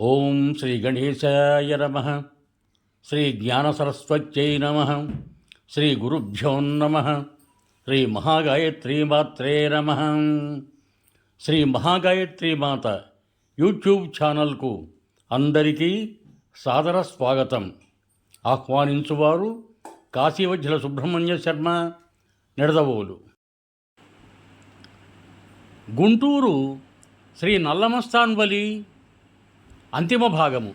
ఓం శ్రీ గణేశాయ నమ. శ్రీ జ్ఞానసరస్వత్యై నమ. శ్రీ గురుభ్యో నమ. శ్రీ మహాగాయత్రీమాత్రే నమ. శ్రీ మహాగాయత్రీమాత యూట్యూబ్ ఛానల్కు అందరికీ సాదర స్వాగతం. ఆహ్వానించువారు కాశీవజ్జల సుబ్రహ్మణ్య శర్మ నిడదవోలు. గుంటూరు శ్రీ నల్లమస్తాన్వలి అంతిమ భాగము.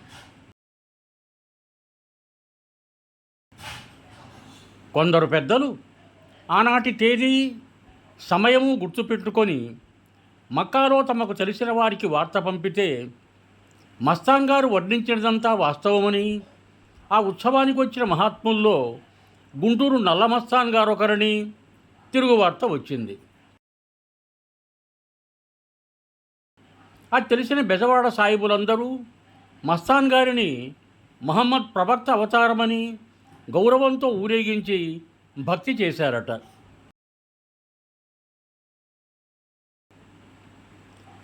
కొందరు పెద్దలు ఆనాటి తేదీ సమయము గుర్తుపెట్టుకొని మక్కాలో తమకు తెలిసిన వారికి వార్త పంపితే మస్తాన్ గారు వర్ణించినదంతా వాస్తవమని ఆ ఉత్సవానికి వచ్చిన మహాత్ముల్లో గుంటూరు నల్లమస్తాన్ గారు ఒకరని తిరుగు వార్త వచ్చింది. అది తెలిసిన బెజవాడ సాయిబులందరూ మస్తాన్ గారిని మహమ్మద్ ప్రవక్త అవతారమని గౌరవంతో ఊరేగించి భక్తి చేశారట.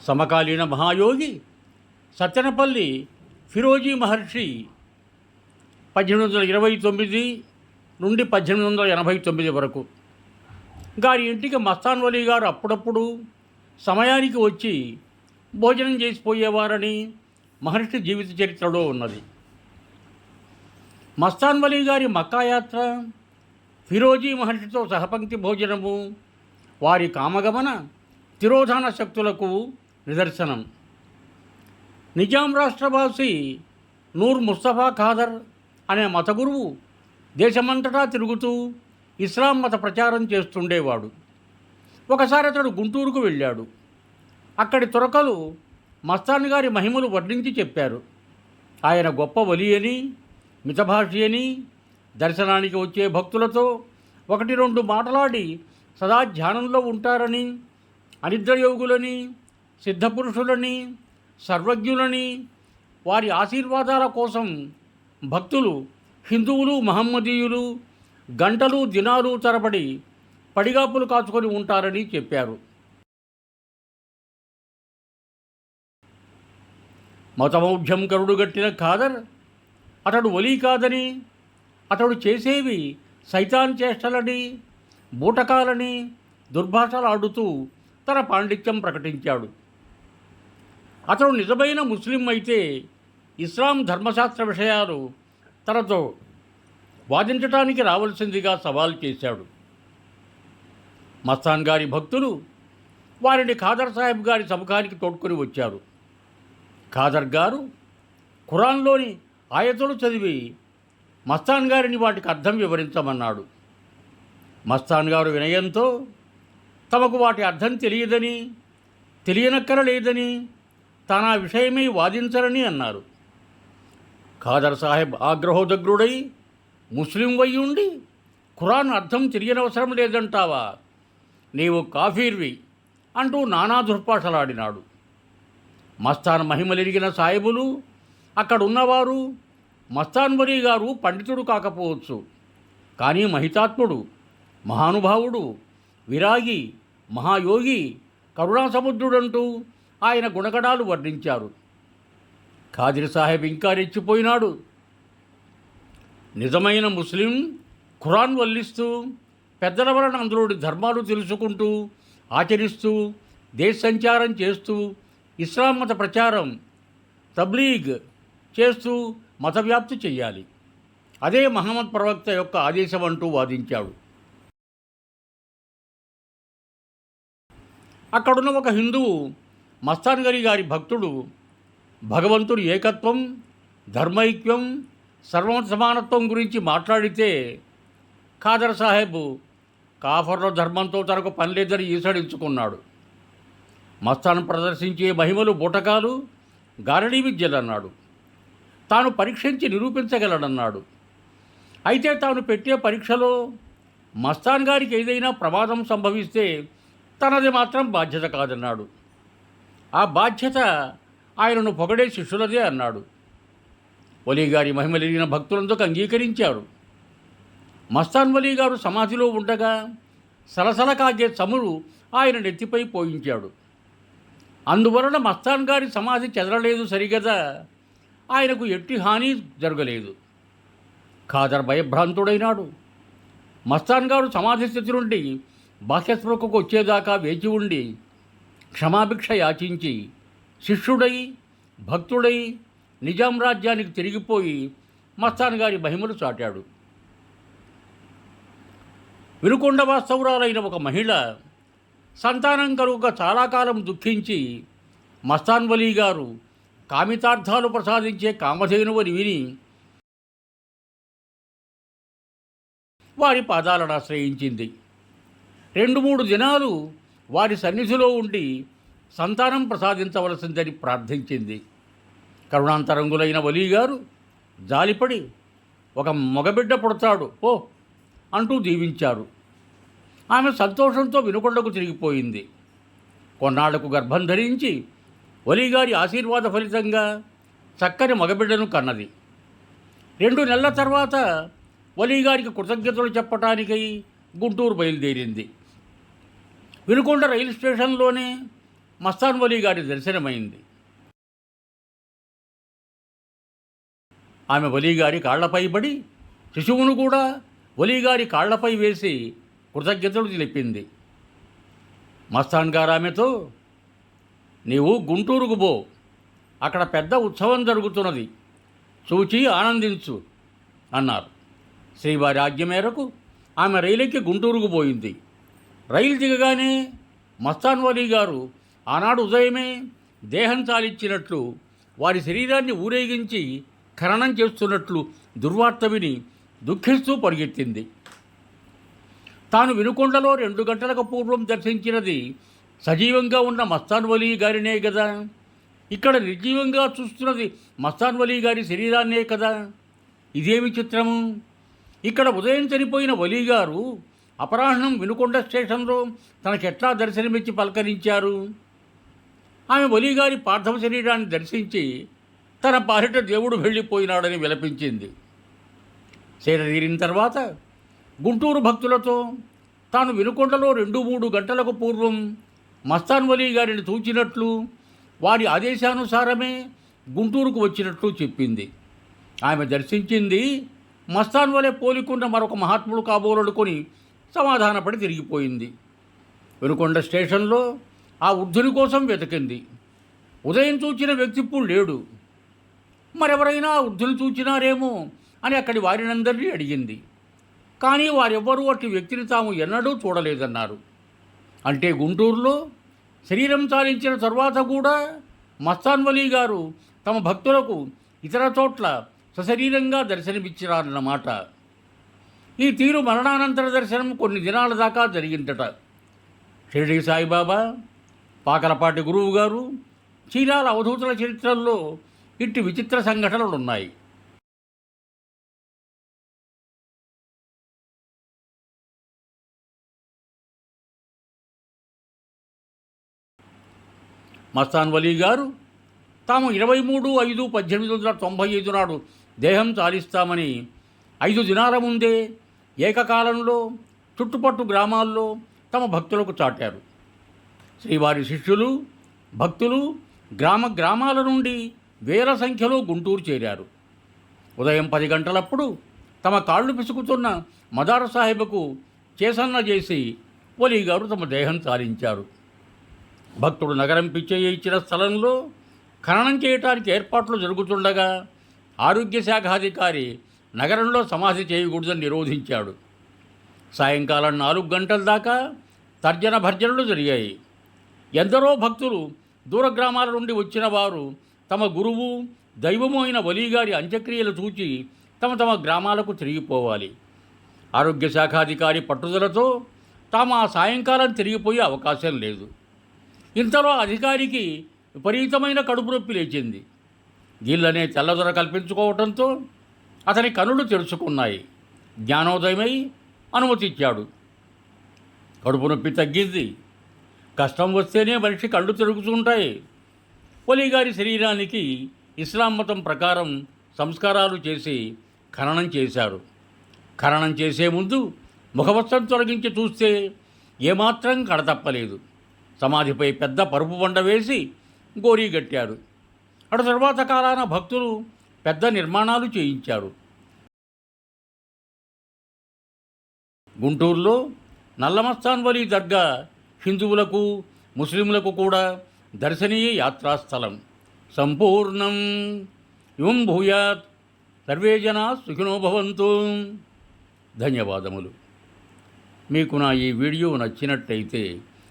సమకాలీన మహాయోగి సత్యనపల్లి ఫిరోజీ మహర్షి పద్దెనిమిది వందల ఇరవై తొమ్మిది నుండి పద్దెనిమిది వందల ఎనభై తొమ్మిది వరకు. గారి ఇంటికి మస్తాన్ వలీ గారు అప్పుడప్పుడు సమయానికి వచ్చి భోజనం చేసిపోయేవారని మహర్షి జీవిత చరిత్రలో ఉన్నది. మస్తాన్వలీ గారి మక్కాయాత్ర ఫిరోజీ మహర్షితో సహపంక్తి భోజనము వారి కామగమన తిరోధాన శక్తులకు నిదర్శనం. నిజాం రాష్ట్రవాసి నూర్ ముస్తఫా ఖాదర్ అనే మతగురువు దేశమంతటా తిరుగుతూ ఇస్లాం మత ప్రచారం చేస్తుండేవాడు. ఒకసారి అతడు గుంటూరుకు వెళ్ళాడు. అక్కడి తురకలు మస్తాన్ గారి మహిమలు వర్ణించి చెప్పారు. ఆయన గొప్ప వలి అని మితభాషి అని దర్శనానికి వచ్చే భక్తులతో ఒకటి రెండు మాటలాడి సదా ధ్యానంలో ఉంటారని అనిద్రయోగులని సిద్ధపురుషులని సర్వజ్ఞులని వారి ఆశీర్వాదాల కోసం భక్తులు హిందువులు మహమ్మదీయులు గంటలు దినాలు తరబడి పడిగాపులు కాచుకొని ఉంటారని చెప్పారు. మతమౌఢ్యం కరుడుగట్టిన ఖాదర్. అతడు ఒలీ కాదని అతడు చేసేవి సైతాన్ చేష్టలని బూటకాలని దుర్భాషలాడుతూ తన పాండిత్యం ప్రకటించాడు. అతడు నిజమైన ముస్లిం అయితే ఇస్లాం ధర్మశాస్త్ర విషయాలు తనతో వాదించటానికి రావలసిందిగా సవాల్ చేశాడు. మస్తాన్ గారి భక్తులు వారిని ఖాదర్ సాహెబ్ గారి సముఖానికి తోడ్కొని వచ్చారు. ఖాదర్ గారు ఖురాన్లోని ఆయతులు చదివి మస్తాన్ గారిని వాటికి అర్థం వివరించమన్నాడు. మస్తాన్ గారు వినయంతో తమకు వాటి అర్థం తెలియదని తెలియనక్కరలేదని తన ఆ విషయమై వాదించరని అన్నారు. ఖాదర్ సాహెబ్ ఆగ్రహోదగ్రుడై ముస్లిం వై ఉండి ఖురాన్ అర్థం తెలియనవసరం లేదంటావా? నీవు కాఫీర్వి అంటూ నానా దుర్పాషలాడినాడు మస్తాన్ మహిమలిరిగిన సాయిబులు అక్కడ ఉన్నవారు మస్తాన్వరి గారు పండితుడు కాకపోవచ్చు. కానీ మహితాత్ముడు మహానుభావుడు విరాగి మహాయోగి కరుణాసముద్రుడంటూ ఆయన గుణగణాలు వర్ణించారు. ఖాదిర్ సాహెబ్ ఇంకా రెచ్చిపోయినాడు. నిజమైన ముస్లిం ఖురాన్ వల్లిస్తూ పెద్దల వలన అందులోని ధర్మాలు తెలుసుకుంటూ ఆచరిస్తూ దేశ సంచారం చేస్తూ ఇస్లాం మత ప్రచారం తబ్లీగ్ చేస్తూ మత వ్యాప్తి చెయ్యాలి. అదే మహమ్మద్ ప్రవక్త యొక్క ఆదేశం అంటూ వాదించాడు. అక్కడున్న ఒక హిందువు మస్తాన్ గరి గారి భక్తుడు భగవంతుడి ఏకత్వం ధర్మైక్యం సర్వ సమానత్వం గురించి మాట్లాడితే ఖాదర్ సాహెబ్ కాఫర్ల ధర్మంతో తనకు పని లేదని ఈసడించుకున్నాడు. మస్తాన్ ప్రదర్శించే మహిమలు బూటకాలు గారడీ విద్యలన్నాడు. తాను పరీక్షించి నిరూపించగలడన్నాడు. అయితే తాను పెట్టే పరీక్షలో మస్తాన్ గారికి ఏదైనా ప్రమాదం సంభవిస్తే తనది మాత్రం బాధ్యత కాదన్నాడు. ఆ బాధ్యత ఆయనను పొగడే శిష్యులదే అన్నాడు. వలీ గారి మహిమలిగిన భక్తులందుకు అంగీకరించారు. మస్తాన్ వలీ గారు సమాధిలో ఉండగా సలసల కాగే చమురు ఆయన నెత్తిపై పోయించాడు. అందువలన మస్తాన్ గారి సమాధి చెదరలేదు సరిగదా. ఆయనకు ఎట్టి హాని జరగలేదు. ఖాదర్ భయభ్రాంతుడైనాడు. మస్తాన్ గారు సమాధి స్థితి నుండి బాహ్యస్పృహకు వచ్చేదాకా వేచి ఉండి క్షమాభిక్ష యాచించి శిష్యుడై భక్తుడై నిజాం రాజ్యానికి తిరిగిపోయి మస్తాన్ గారి మహిమలు చాటాడు. వినుకొండ వాస్తవురాలైన ఒక మహిళ సంతానం కలుగక చాలా కాలం దుఃఖించి మస్తాన్ వలీ గారు కామితార్థాలు ప్రసాదించే కామధేనువని విని వారి పాదాలను ఆశ్రయించింది. రెండు మూడు దినాలు వారి సన్నిధిలో ఉండి సంతానం ప్రసాదించవలసిందని ప్రార్థించింది. కరుణాంతరంగులైన వలీ గారు జాలిపడి ఒక మగబిడ్డ పుడతాడు ఓ అంటూ దీవించారు. ఆమె సంతోషంతో వినుకొండకు తిరిగిపోయింది. కొన్నాళ్ళకు గర్భం ధరించి ఒలిగారి ఆశీర్వాద ఫలితంగా చక్కని మగబిడ్డను కన్నది. రెండు నెలల తర్వాత ఒలిగారికి కృతజ్ఞతలు చెప్పటానికై గుంటూరు బయలుదేరింది. వినుకొండ రైలు స్టేషన్లోనే మస్తాన్ వలీ గారి దర్శనమైంది. ఆమె వలీగారి కాళ్ళపై పడి శిశువును కూడా వలీగారి కాళ్ళపై వేసి కృతజ్ఞతలు తెలిపింది. మస్తాన్ గారు ఆమెతో నీవు గుంటూరుకు పో. అక్కడ పెద్ద ఉత్సవం జరుగుతున్నది. చూచి ఆనందించు అన్నారు. శ్రీవారి ఆజ్ఞ మేరకు ఆమె రైలెక్కి గుంటూరుకు పోయింది. రైలు దిగగానే మస్తాన్ వలీ గారు ఆనాడు ఉదయమే దేహం చాలిచ్చినట్లు వారి శరీరాన్ని ఊరేగించి ఖననం చేస్తున్నట్లు దుర్వార్త విని దుఃఖిస్తూ పరిగెత్తింది. తాను వినుకొండలో రెండు గంటలకు పూర్వం దర్శించినది సజీవంగా ఉన్న మస్తాన్ వలీ గారినే కదా ఇక్కడ నిర్జీవంగా చూస్తున్నది మస్తాన్ వలీ గారి శరీరాన్నే కదా. ఇదేమి చిత్రము? ఇక్కడ ఉదయం చనిపోయిన వలీ గారు అపరాహ్నం వినుకొండ స్టేషన్లో తనకెట్లా దర్శనమిచ్చి పలకరించారు? ఆమె వలీగారి పార్థవ శరీరాన్ని దర్శించి తన పాలిట దేవుడు వెళ్ళిపోయినాడని విలపించింది. సేద తీరిన తర్వాత గుంటూరు భక్తులతో తాను వినుకొండలో రెండు మూడు గంటలకు పూర్వం మస్తాన్ వలీ గారిని చూచినట్లు వారి ఆదేశానుసారమే గుంటూరుకు వచ్చినట్లు చెప్పింది. ఆమె దర్శించింది మస్తాన్ వలె పోలికున్న మరొక మహాత్ముడు కాబోలనుకొని సమాధానపడి తిరిగిపోయింది. వినుకొండ స్టేషన్లో ఆ వృద్ధుని కోసం వెతికింది. ఉదయం చూచిన వ్యక్తి ఇప్పుడు లేడు. మరెవరైనా వృద్ధుని చూచినారేమో అని అక్కడి వారినందరినీ అడిగింది. కానీ వారెవ్వరూ అట్టి వ్యక్తిని తాము ఎన్నడూ చూడలేదన్నారు. అంటే గుంటూరులో శరీరం చాలించిన తర్వాత కూడా మస్తాన్ వలీ గారు తమ భక్తులకు ఇతర చోట్ల సశరీరంగా దర్శనమిచ్చినారన్నమాట. ఈ తీరు మరణానంతర దర్శనం కొన్ని దినాల దాకా జరిగిందట. షిరిడి సాయిబాబా పాకలపాటి గురువు గారు చీరాల అవధూతుల చరిత్రల్లో ఇట్టి విచిత్ర సంఘటనలు మస్తాన్ వలీ గారు తాము ఇరవై మూడు ఐదు పద్దెనిమిది వందల తొంభై ఐదు నాడు దేహం చాలిస్తామని ఐదు దినాల ముందే ఏకకాలంలో చుట్టుపట్టు గ్రామాల్లో తమ భక్తులకు చాటారు. శ్రీవారి శిష్యులు భక్తులు గ్రామ గ్రామాల నుండి వేల సంఖ్యలో గుంటూరు చేరారు. ఉదయం పది గంటలప్పుడు తమ కాళ్ళు పిసుకుతున్న మదార్ సాహెబ్కు చేసన్న చేసి వలీ గారు తమ దేహం చాలించారు భక్తుడు నగరం పిచ్చయ్య ఇచ్చిన స్థలంలో ఖననం చేయటానికి ఏర్పాట్లు జరుగుతుండగా ఆరోగ్య శాఖాధికారి నగరంలో సమాధి చేయకూడదని నిరోధించాడు. సాయంకాలం నాలుగు గంటల దాకా తర్జన భర్జనలు జరిగాయి. ఎందరో భక్తులు దూర గ్రామాల నుండి వచ్చిన వారు తమ గురువు దైవము అయిన వలీగారి అంత్యక్రియలు చూచి తమ తమ గ్రామాలకు తిరిగిపోవాలి. ఆరోగ్య శాఖాధికారి పట్టుదలతో తాము ఆ సాయంకాలం తిరిగిపోయే అవకాశం లేదు. ఇంతలో అధికారికి విపరీతమైన కడుపు నొప్పి లేచింది. గీళ్ళనే తెల్లదొర కల్పించుకోవడంతో అతని కనులు తెరుచుకున్నాయి. జ్ఞానోదయమై అనుమతిచ్చాడు. కడుపు నొప్పి తగ్గింది. కష్టం వస్తేనే మనిషి కళ్ళు తిరుగుతుంటాయి గారి శరీరానికి ఇస్లాం మతం ప్రకారం సంస్కారాలు చేసి ఖననం చేశారు. ఖననం చేసే ముందు ముఖవస్త్రం తొలగించి చూస్తే ఏమాత్రం కడతప్పలేదు. సమాధిపై పెద్ద పరుపు బండ వేసి గోరీ కట్టారు అటు తర్వాత కాలాన భక్తులు పెద్ద నిర్మాణాలు చేయించారు. గుంటూరులో నల్లమస్తాన్ వలి దర్గా హిందువులకు ముస్లింలకు కూడా దర్శనీయ యాత్రాస్థలం. సంపూర్ణం. యుం భూయాత్. సర్వే జనా సుఖినోభవంతు ధన్యవాదములు. మీకు నా ఈ వీడియో నచ్చినట్టయితే